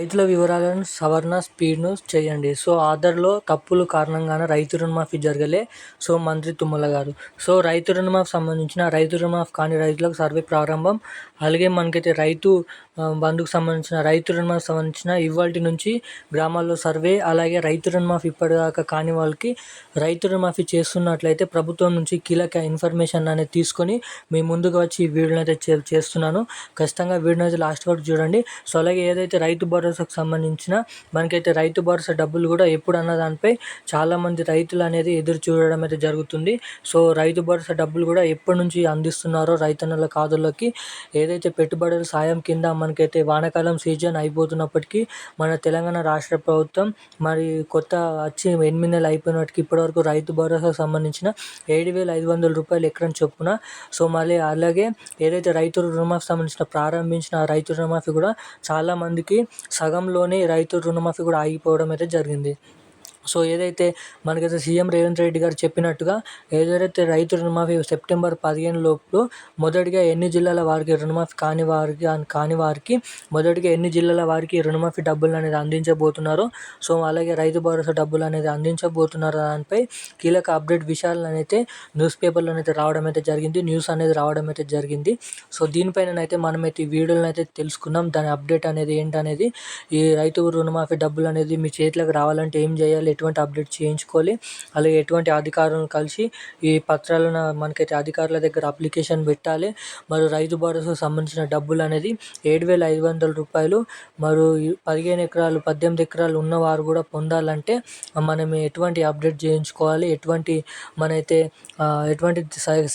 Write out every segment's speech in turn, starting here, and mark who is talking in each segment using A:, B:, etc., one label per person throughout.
A: రైతుల వివరాలను సవరణ స్పీడ్ను చేయండి. సో ఆధార్లో తప్పులు కారణంగానే రైతు రుణమాఫీ జరగలే. సో మంత్రి తుమ్మల గారు. సో రైతు రుణమాఫీ సంబంధించిన రైతు రుణమాఫీ కాని రైతులకు సర్వే ప్రారంభం. అలాగే మనకైతే రైతు బంధుకు సంబంధించిన రైతు రుణమాఫీ సంబంధించిన ఇవాల్టి నుంచి గ్రామాల్లో సర్వే అలాగే రైతు రుణమాఫీ ఇప్పటిదాకా కాని వాళ్ళకి రైతు రుణమాఫీ చేస్తున్నట్లయితే ప్రభుత్వం నుంచి కీలక ఇన్ఫర్మేషన్ అనేది తీసుకొని మీ ముందుకు వచ్చి ఈ వీడియోని అయితే చే చేస్తున్నాను. ఖచ్చితంగా వీడియోని అయితే లాస్ట్ వరకు చూడండి. సో అలాగే ఏదైతే రైతు భరోసాకు సంబంధించిన మనకైతే రైతు భరోసా డబ్బులు కూడా ఎప్పుడు అన్న దానిపై చాలామంది రైతులు అనేది ఎదురు చూడడం అయితే జరుగుతుంది. సో రైతు భరోసా డబ్బులు కూడా ఎప్పటి నుంచి అందిస్తున్నారో రైతన్నల ఖాతాల్లోకి ఏదైతే పెట్టుబడుల సాయం కింద మన మనకైతే వానాకాలం సీజన్ అయిపోతున్నప్పటికీ మన తెలంగాణ రాష్ట్ర ప్రభుత్వం మరి కొత్త వచ్చి ఎనిమిది నెలలు అయిపోయినప్పటికీ ఇప్పటివరకు రైతు భరోసాకు సంబంధించిన ఏడు వేల ఐదు వందల రూపాయలు ఎకరం చొప్పున. సో మళ్ళీ అలాగే ఏదైతే రైతు రుణమాఫీ సంబంధించిన ప్రారంభించిన రైతు రుణమాఫీ కూడా చాలామందికి సగంలోనే రైతు రుణమాఫీ కూడా ఆగిపోవడం అయితే జరిగింది. సో ఏదైతే మనకైతే సీఎం రేవంత్ రెడ్డి గారు చెప్పినట్టుగా ఏదైతే రైతు రుణమాఫీ సెప్టెంబర్ పదిహేను లోపు మొదటిగా ఎన్ని జిల్లాల వారికి రుణమాఫీ కాని వారికి కాని వారికి మొదటిగా ఎన్ని జిల్లాల వారికి రుణమాఫీ డబ్బులు అనేది అందించబోతున్నారో సో అలాగే రైతు భరోసా డబ్బులు అనేది అందించబోతున్నారు దానిపై కీలక అప్డేట్ విషయాలను అయితే న్యూస్ పేపర్లో అయితే రావడం అయితే జరిగింది న్యూస్ అనేది రావడం అయితే జరిగింది. సో దీనిపైన అయితే మనమైతే ఈ వీడియోలను అయితే తెలుసుకున్నాం దాని అప్డేట్ అనేది ఏంటనేది ఈ రైతు రుణమాఫీ డబ్బులు అనేది మీ చేతిలోకి రావాలంటే ఏం చేయాలి ఎటువంటి అప్డేట్ చేయించుకోవాలి అలాగే ఎటువంటి అధికారులను కలిసి ఈ పత్రాలను మనకైతే అధికారుల దగ్గర అప్లికేషన్ పెట్టాలి. మరి రైతు భరోసాకు సంబంధించిన డబ్బులు అనేది ఏడు వేల ఐదు వందల రూపాయలు మరియు పదిహేను ఎకరాలు పద్దెనిమిది ఎకరాలు ఉన్నవారు కూడా పొందాలంటే మనం ఎటువంటి అప్డేట్ చేయించుకోవాలి ఎటువంటి మనైతే ఎటువంటి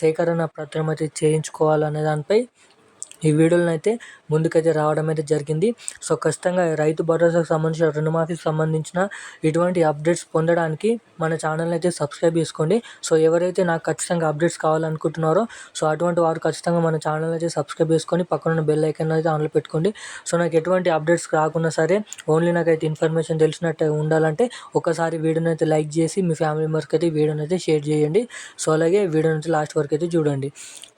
A: సేకరణ పత్రం అయితే చేయించుకోవాలనే దానిపై ఈ వీడియోలను అయితే ముందుకైతే రావడం అయితే జరిగింది. సో ఖచ్చితంగా రైతు భరోసాకు సంబంధించిన రుణమాఫీకి సంబంధించిన ఇటువంటి అప్డేట్స్ పొందడానికి మన ఛానల్ని అయితే సబ్స్క్రైబ్ చేసుకోండి. సో ఎవరైతే నాకు ఖచ్చితంగా అప్డేట్స్ కావాలనుకుంటున్నారో సో అటువంటి వారు ఖచ్చితంగా మన ఛానల్ అయితే సబ్స్క్రైబ్ చేసుకొని పక్కన బెల్ ఐకన్ అయితే ఆన్లో పెట్టుకోండి. సో నాకు ఎటువంటి అప్డేట్స్ రాకున్నా సరే ఓన్లీ నాకైతే ఇన్ఫర్మేషన్ తెలిసినట్టు ఉండాలంటే ఒకసారి వీడియోని అయితే లైక్ చేసి మీ ఫ్యామిలీ మెంబర్స్కి అయితే వీడియోని అయితే షేర్ చేయండి. సో అలాగే వీడియోని అయితే లాస్ట్ వరకు అయితే చూడండి.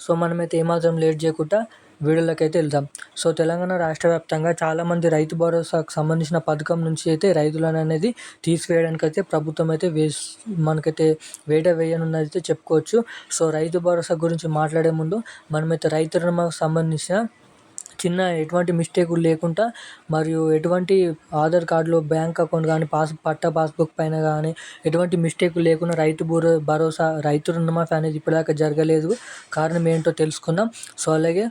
A: సో మనమైతే ఏమాత్రం లేట్ చేయకుండా వీడియోలోకి అయితే వెళ్దాం. సో తెలంగాణ రాష్ట్ర వ్యాప్తంగా చాలామంది రైతు భరోసాకు సంబంధించిన పథకం నుంచి అయితే రైతులను అనేది తీసివేయడానికి అయితే ప్రభుత్వం అయితే వేస్ మనకైతే వేట వేయనున్నది అయితే చెప్పుకోవచ్చు. సో రైతు భరోసా గురించి మాట్లాడే ముందు మనమైతే రైతు రుణమాకు సంబంధించిన చిన్న ఎటువంటి మిస్టేకులు లేకుండా మరియు ఎటువంటి ఆధార్ కార్డులో బ్యాంక్ అకౌంట్ కానీ పాస్ పట్ట పాస్బుక్ పైన కానీ ఎటువంటి మిస్టేకులు లేకుండా రైతు భరో భరోసా రైతు రుణమాఫీ అనేది ఇప్పటిదాకా జరగలేదు. కారణం ఏంటో తెలుసుకుందాం. సో అలాగే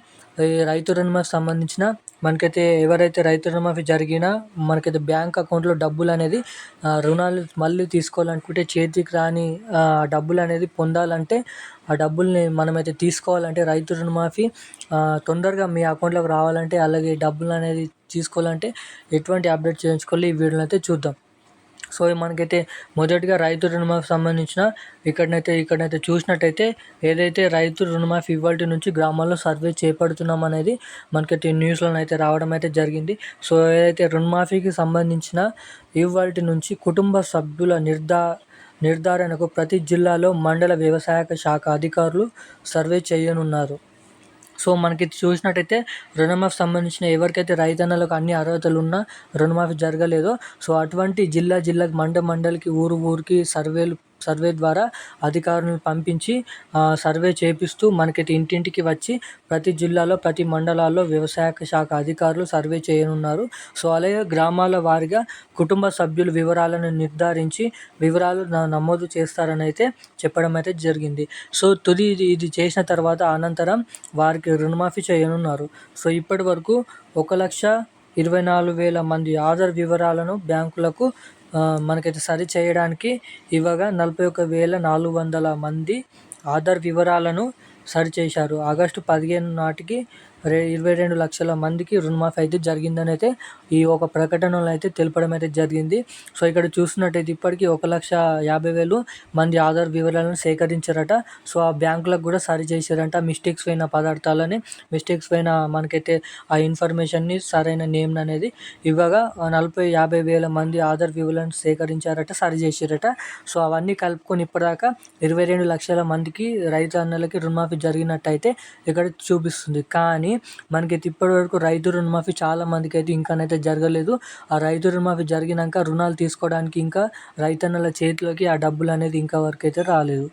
A: రైతు రుణమాఫీ సంబంధించిన మనకైతే ఎవరైతే రైతు రుణమాఫీ జరిగినా మనకైతే బ్యాంక్ అకౌంట్లో డబ్బులు అనేది రుణాలు మళ్ళీ తీసుకోవాలనుకుంటే చేతికి రాని డబ్బులు అనేది పొందాలంటే ఆ డబ్బుల్ని మనమైతే తీసుకోవాలంటే రైతు రుణమాఫీ తొందరగా మీ అకౌంట్లోకి రావాలంటే అలాగే డబ్బులు అనేది తీసుకోవాలంటే ఎటువంటి అప్డేట్ చేయించుకోవాలి ఈ వీడియోని అయితే చూద్దాం. సో మనకైతే మొదటిగా రైతు రుణమాఫీ సంబంధించిన ఇక్కడనైతే ఇక్కడనైతే చూసినట్టయితే ఏదైతే రైతు రుణమాఫీ ఇవ్వాల్టి నుంచి గ్రామాల్లో సర్వే చేపడుతున్నాం అనేది మనకైతే న్యూస్లో అయితే రావడం అయితే జరిగింది. సో ఏదైతే రుణమాఫీకి సంబంధించిన ఇవ్వాల్టి నుంచి కుటుంబ సభ్యుల నిర్ధా నిర్ధారణకు ప్రతి జిల్లాలో మండల వ్యవసాయ శాఖ అధికారులు సర్వే చేయనున్నారు. సో మనకి చూసినట్టయితే రుణమాఫీ సంబంధించిన ఎవరికైతే రైతన్నలకు అన్ని అర్హతలు ఉన్నా రుణమాఫీ జరగలేదో సో అటువంటి జిల్లా జిల్లాకి మండ మండలికి ఊరు ఊరికి సర్వేలు సర్వే ద్వారా అధికారులను పంపించి సర్వే చేపిస్తూ మనకి ఇంటింటికి వచ్చి ప్రతి జిల్లాలో ప్రతి మండలాల్లో వ్యవసాయ శాఖ అధికారులు సర్వే చేయనున్నారు. సో అలాగే గ్రామాల వారిగా కుటుంబ సభ్యుల వివరాలను నిర్ధారించి వివరాలు నమోదు చేస్తారని అయితే చెప్పడం అయితే జరిగింది. సో తుది ఇది చేసిన తర్వాత అనంతరం వారికి రుణమాఫీ చేయనున్నారు. సో ఇప్పటి వరకు ఒక లక్ష ఇరవై నాలుగు వేల మంది ఆధార్ వివరాలను బ్యాంకులకు మనకైతే సరి చేయడానికి ఇవ్వగా నలభై ఒక వేల నాలుగు వందల మంది ఆధార్ వివరాలను సరిచేశారు ఆగస్టు పదిహేను నాటికి రే ఇరవై రెండు లక్షల మందికి రుణమాఫీ అయితే జరిగిందని అయితే ఈ ఒక ప్రకటనలో అయితే తెలపడం అయితే జరిగింది. సో ఇక్కడ చూసినట్టయితే ఇప్పటికీ ఒక లక్ష యాభై వేలు మంది ఆధార్ వివరాలను సేకరించారట. సో ఆ బ్యాంకులకు కూడా సరి చేశారంట. మిస్టేక్స్ అయిన పదార్థాలని మిస్టేక్స్ పోయిన మనకైతే ఆ ఇన్ఫర్మేషన్ని సరైన నేమ్ అనేది ఇవ్వగా నలభై యాభై వేల మంది ఆధార్ వివరాలను సేకరించారట సరి చేశారట. సో అవన్నీ కలుపుకొని ఇప్పటిదాకా ఇరవై రెండు లక్షల మందికి రైతు అన్నలకి రుణమాఫీ జరిగినట్టయితే ఇక్కడ చూపిస్తుంది. కానీ మనకైతే ఇప్పటివరకు రైతు రుణమాఫీ చాలా మందికి అయితే ఇంకానైతే జరగలేదు. ఆ రైతు రుణమాఫీ జరిగినాక రుణాలు తీసుకోవడానికి ఇంకా రైతన్నల చేతిలోకి ఆ డబ్బులు అనేది ఇంకా వరకు అయితే రాలేదు.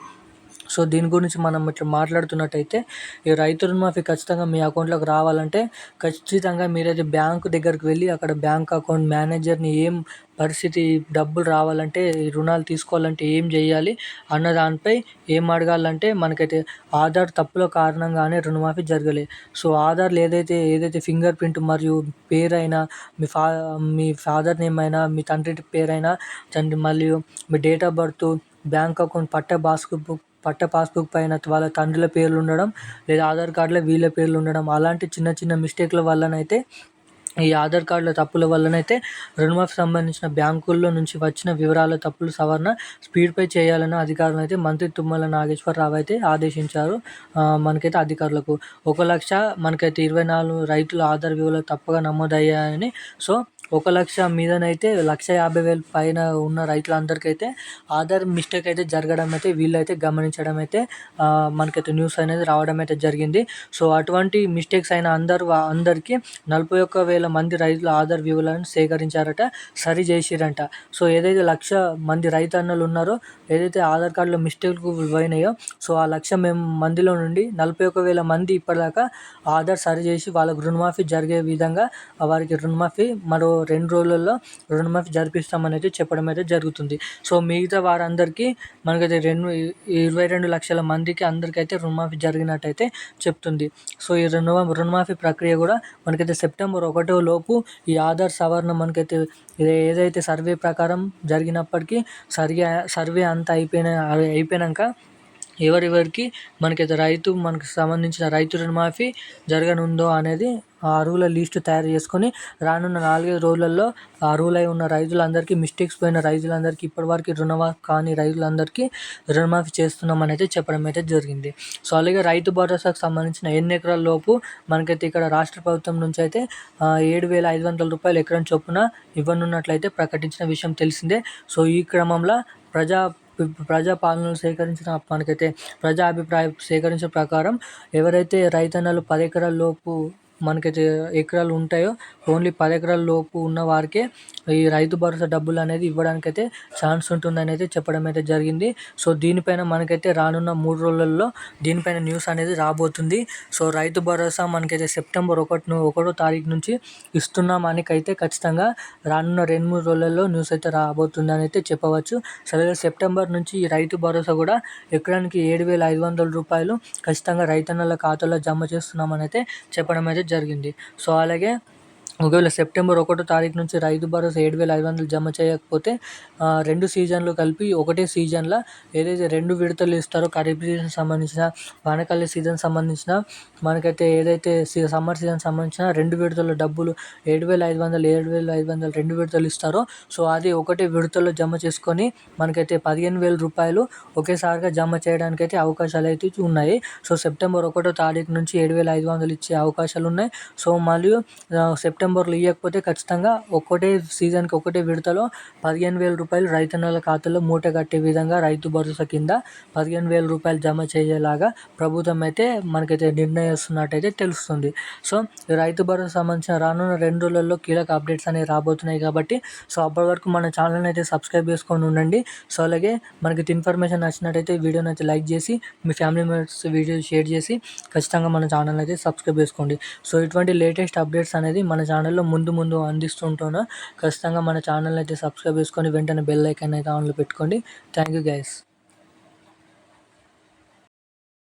A: సో దీని గురించి మనం ఇట్లా మాట్లాడుతున్నట్టయితే ఈ రైతు రుణమాఫీ ఖచ్చితంగా మీ అకౌంట్లోకి రావాలంటే ఖచ్చితంగా మీరైతే బ్యాంకు దగ్గరికి వెళ్ళి అక్కడ బ్యాంక్ అకౌంట్ మేనేజర్ని ఏం పరిస్థితి డబ్బులు రావాలంటే రుణాలు తీసుకోవాలంటే ఏం చేయాలి అన్న దానిపై ఏం అడగాలంటే మనకైతే ఆధార్ తప్పుల కారణంగానే రుణమాఫీ జరగలేదు సో ఆధార్లు ఏదైతే ఏదైతే ఫింగర్ ప్రింట్ మరియు పేరైనా మీ ఫా మీ ఫాదర్ నేమ్ అయినా మీ తండ్రి పేరైనా తండ్రి మరియు మీ date of birth bank account పట్ట పాస్బుక్ పట్ట పాస్బుక్ పైన వాళ్ళ తండ్రుల పేర్లు ఉండడం లేదా ఆధార్ కార్డులో వీళ్ళ పేర్లు ఉండడం అలాంటి చిన్న చిన్న మిస్టేక్ల వల్లనైతే ఈ ఆధార్ కార్డుల తప్పుల వల్లనైతే రుణమాఫీ సంబంధించిన బ్యాంకుల్లో నుంచి వచ్చిన వివరాల తప్పులు సవరణ స్పీడ్పై చేయాలని అధికారులు అయితే మంత్రి తుమ్మల నాగేశ్వరరావు అయితే ఆదేశించారు. మనకైతే అధికారులకు ఒక లక్ష మనకైతే ఇరవై నాలుగు రైతుల ఆధార్ వివరాలు తప్పగా నమోదయ్యాయని సో ఒక లక్ష మీదనైతే లక్ష యాభై వేల పైన ఉన్న రైతులందరికైతే ఆధార్ మిస్టేక్ అయితే జరగడం అయితే వీళ్ళైతే గమనించడం అయితే మనకైతే న్యూస్ అనేది రావడం అయితే జరిగింది. సో అటువంటి మిస్టేక్స్ అయిన అందరు అందరికీ నలభై ఒక్క వేల మంది రైతుల ఆధార్ వివరాలను సేకరించారట సరి చేసిరంట. సో ఏదైతే లక్ష మంది రైతన్నలు ఉన్నారో ఏదైతే ఆధార్ కార్డులో మిస్టేక్లు పోయినాయో సో ఆ లక్ష మేము మందిలో నుండి నలభై ఒక్క వేల మంది ఇప్పటిదాకా ఆధార్ సరి చేసి వాళ్ళకు రుణమాఫీ జరిగే విధంగా వారికి రుణమాఫీ మరో రెండు రోజులలో రుణమాఫీ జరిపిస్తామని అయితే చెప్పడం అయితే జరుగుతుంది. సో మిగతా వారందరికీ మనకైతే రెండు ఇరవై రెండు లక్షల మందికి అందరికైతే రుణమాఫీ జరిగినట్టయితే చెప్తుంది. సో ఈ రుణ రుణమాఫీ ప్రక్రియ కూడా మనకైతే సెప్టెంబర్ ఒకటో లోపు ఈ ఆధార్ సవరణ మనకైతే ఏదైతే సర్వే ప్రకారం జరిగినప్పటికీ సరిగా సర్వే అంతా అయిపోయిన అయిపోయినాక ఎవరెవరికి మనకైతే రైతు మనకు సంబంధించిన రైతు రుణమాఫీ జరగనుందో అనేది ఆ అరువుల లిస్టు తయారు చేసుకొని రానున్న నాలుగైదు రోజులలో అర్హులై ఉన్న రైతులందరికీ మిస్టేక్స్ పోయిన రైతులందరికీ ఇప్పటివరకు రుణమాఫీ కాని రైతులందరికీ రుణమాఫీ చేస్తున్నామని అయితే చెప్పడం అయితే జరిగింది. సో అలాగే రైతు భరోసాకు సంబంధించిన ఎన్ని ఎకరాల లోపు మనకైతే ఇక్కడ రాష్ట్ర ప్రభుత్వం నుంచి అయితే ఏడు వేల ఐదు వందల రూపాయలు ఎకరం చొప్పున ఇవ్వనున్నట్లయితే ప్రకటించిన విషయం తెలిసిందే. సో ఈ క్రమంలో ప్రజా ప్రజాపాలనలు సేకరించిన మనకైతే ప్రజా అభిప్రాయం సేకరించిన ప్రకారం ఎవరైతే రైతన్నలు పది ఎకరాల లోపు మనకైతే ఎకరాలు ఉంటాయో ఓన్లీ పది ఎకరాల లోపు ఉన్న వారికే ఈ రైతు భరోసా డబ్బులు అనేది ఇవ్వడానికి అయితే ఛాన్స్ ఉంటుందని అయితే చెప్పడం అయితే జరిగింది. సో దీనిపైన మనకైతే రానున్న మూడు రోజులలో దీనిపైన న్యూస్ అనేది రాబోతుంది. సో రైతు భరోసా మనకైతే సెప్టెంబర్ ఒకటి ఒకటో తారీఖు నుంచి ఇస్తున్నామానికైతే అయితే ఖచ్చితంగా రానున్న రెండు మూడు రోజులలో న్యూస్ అయితే రాబోతుందని అయితే చెప్పవచ్చు. సరే సెప్టెంబర్ నుంచి ఈ రైతు భరోసా కూడా ఎకరానికి ఏడు వేల ఐదు వందల రూపాయలు ఖచ్చితంగా రైతన్నల ఖాతాలో జమ చేస్తున్నామని అయితే చెప్పడం అయితే జరిగింది. సో అలాగే ఒకవేళ సెప్టెంబర్ ఒకటో తారీఖు నుంచి రైతు భరోసా ఏడు వేల ఐదు వందలు జమ చేయకపోతే రెండు సీజన్లు కలిపి ఒకటే సీజన్లో ఏదైతే రెండు విడతలు ఇస్తారో ఖరీఫ్ సీజన్ సంబంధించిన వానకాల సీజన్ సంబంధించిన మనకైతే ఏదైతే సమ్మర్ సీజన్ సంబంధించిన రెండు విడతల డబ్బులు ఏడు వేల ఐదు వందలు ఏడు వేల ఐదు వందలు రెండు విడతలు ఇస్తారో సో అది ఒకటే విడతలో జమ చేసుకొని మనకైతే పదిహేను వేల రూపాయలు ఒకేసారిగా జమ చేయడానికి అయితే అవకాశాలు అయితే ఉన్నాయి. సో సెప్టెంబర్ ఒకటో తారీఖు నుంచి ఏడు వేల ఐదు వందలు ఇచ్చే అవకాశాలు ఉన్నాయి. సో మరియు సెప్టెంబర్ సెప్టెంబర్లో ఇవ్వకపోతే ఖచ్చితంగా ఒకటే సీజన్కి ఒకటే విడతలో పదిహేను వేల రూపాయలు రైతన్నల ఖాతాలో మూట కట్టే విధంగా రైతు భరోసా కింద పదిహేను వేల రూపాయలు జమ చేయేలాగా ప్రభుత్వం అయితే మనకైతే నిర్ణయిస్తున్నట్టయితే తెలుస్తుంది. సో రైతు భరోసా సంబంధించిన రానున్న రెండు రోజులలో కీలక అప్డేట్స్ అనేవి రాబోతున్నాయి కాబట్టి సో అప్పటి వరకు మన ఛానల్ని అయితే సబ్స్క్రైబ్ చేసుకొని ఉండండి. సో అలాగే మనకి ఇన్ఫర్మేషన్ నచ్చినట్టయితే వీడియోని అయితే లైక్ చేసి మీ ఫ్యామిలీ మెంబర్స్ వీడియో షేర్ చేసి ఖచ్చితంగా మన ఛానల్ అయితే సబ్స్క్రైబ్ చేసుకోండి. సో ఇటువంటి లేటెస్ట్ అప్డేట్స్ అనేది మన ఛానల్లో ముందు ముందు అందిస్తుంటాను. ఖచ్చితంగా మన ఛానల్ అయితే సబ్స్క్రైబ్ చేసుకొని వెంటనే బెల్ ఐకాన్ అయితే ఆన్లో పెట్టుకోండి. Thank you guys